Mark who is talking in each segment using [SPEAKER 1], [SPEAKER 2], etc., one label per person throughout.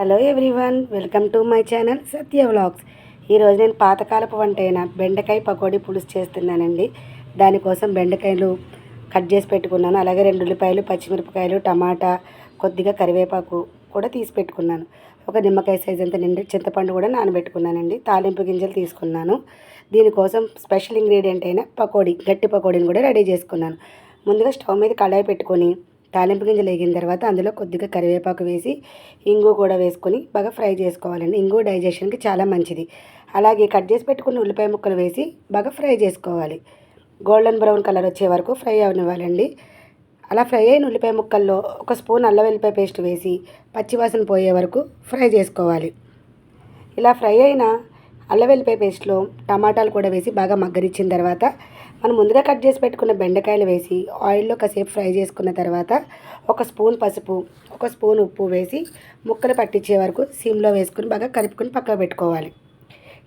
[SPEAKER 1] Hello everyone welcome to my channel Satya vlogs ఈరోజు నేను పాతకాలపు వంట అయిన బెండకాయ పకోడీ పులుసు చేస్తున్నానండి. దానికోసం బెండకాయలు కట్ చేసి పెట్టుకున్నాను. అలాగే రెండు ఉల్లిపాయలు పచ్చిమిరపకాయలు టమాటా కొద్దిగా కరివేపాకు కూడా తీసి పెట్టుకున్నాను. ఒక నిమ్మకాయ సైజ్ అంత నిండి చింతపండు కూడా నానబెట్టుకున్నానండి. తాలింపు గింజలు తీసుకున్నాను. దీనికోసం స్పెషల్ ఇంగ్రీడియంట్ అయిన పకోడీ గట్టి పకోడీని కూడా రెడీ చేసుకున్నాను. ముందుగా స్టవ్ మీద కడాయి పెట్టుకొని తాలింపు గింజలు వేగిన తర్వాత అందులో కొద్దిగా కరివేపాకు వేసి ఇంగు కూడా వేసుకొని బాగా ఫ్రై చేసుకోవాలండి. ఇంగు డైజెషన్కి చాలా మంచిది. అలాగే కట్ చేసి పెట్టుకున్న ఉల్లిపాయ ముక్కలు వేసి బాగా ఫ్రై చేసుకోవాలి. గోల్డెన్ బ్రౌన్ కలర్ వచ్చే వరకు ఫ్రై అవనివ్వాలండి. అలా ఫ్రై అయిన ఉల్లిపాయ ముక్కల్లో ఒక స్పూన్ అల్లం వెల్లిపాయ పేస్ట్ వేసి పచ్చివాసన పోయే వరకు ఫ్రై చేసుకోవాలి. ఇలా ఫ్రై అయిన అల్లం వెల్లిపాయ పేస్ట్లో టమాటాలు కూడా వేసి బాగా మగ్గరిచ్చిన తర్వాత మనం ముందుగా కట్ చేసి పెట్టుకున్న బెండకాయలు వేసి ఆయిల్లో కాసేపు ఫ్రై చేసుకున్న తర్వాత ఒక స్పూన్ పసుపు ఒక స్పూన్ ఉప్పు వేసి ముక్కలు పట్టించే వరకు సిమ్లో వేసుకుని బాగా కలుపుకొని పక్కకు పెట్టుకోవాలి.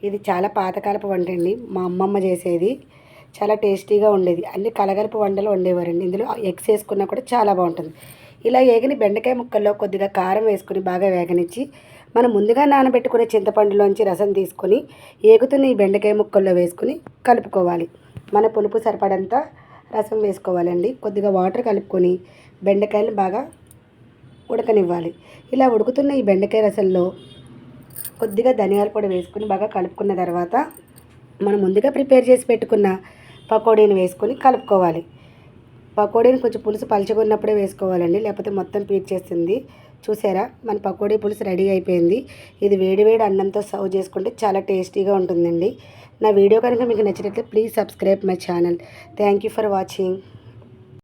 [SPEAKER 1] ఇది చాలా పాతకాలపు వంట అండి. మా అమ్మమ్మ చేసేది. చాలా టేస్టీగా ఉండేది. అన్ని కలగలుపు వంటలు వండేవారండి. ఇందులో ఎగ్స్ వేసుకున్నా కూడా చాలా బాగుంటుంది. ఇలా ఏగిన బెండకాయ ముక్కల్లో కొద్దిగా కారం వేసుకుని బాగా వేగనిచ్చి మనం ముందుగా నానబెట్టుకునే చింతపండులోంచి రసం తీసుకొని ఏగుతున్న ఈ బెండకాయ ముక్కల్లో వేసుకుని కలుపుకోవాలి. మన పులుపు సరిపడంత రసం వేసుకోవాలండి. కొద్దిగా వాటర్ కలుపుకొని బెండకాయలు బాగా ఉడకనివ్వాలి. ఇలా ఉడుకుతున్న ఈ బెండకాయ రసంలో కొద్దిగా ధనియాల పొడి వేసుకుని బాగా కలుపుకున్న తర్వాత మనం ముందుగా ప్రిపేర్ చేసి పెట్టుకున్న పకోడీని వేసుకొని కలుపుకోవాలి. పకోడీని కొంచెం పులుసు పలుచుకున్నప్పుడే వేసుకోవాలండి. లేకపోతే మొత్తం పీల్చేస్తుంది చూసారా? మన పకోడీ పులుసు రెడీ అయిపోయింది. ఇది వేడివేడి అన్నంతో సర్వ్ చేసుకుంటే చాలా టేస్టీగా ఉంటుందండి. నా వీడియో కనుక మీకు నచ్చినట్లయితే please subscribe my channel. Thank you for watching.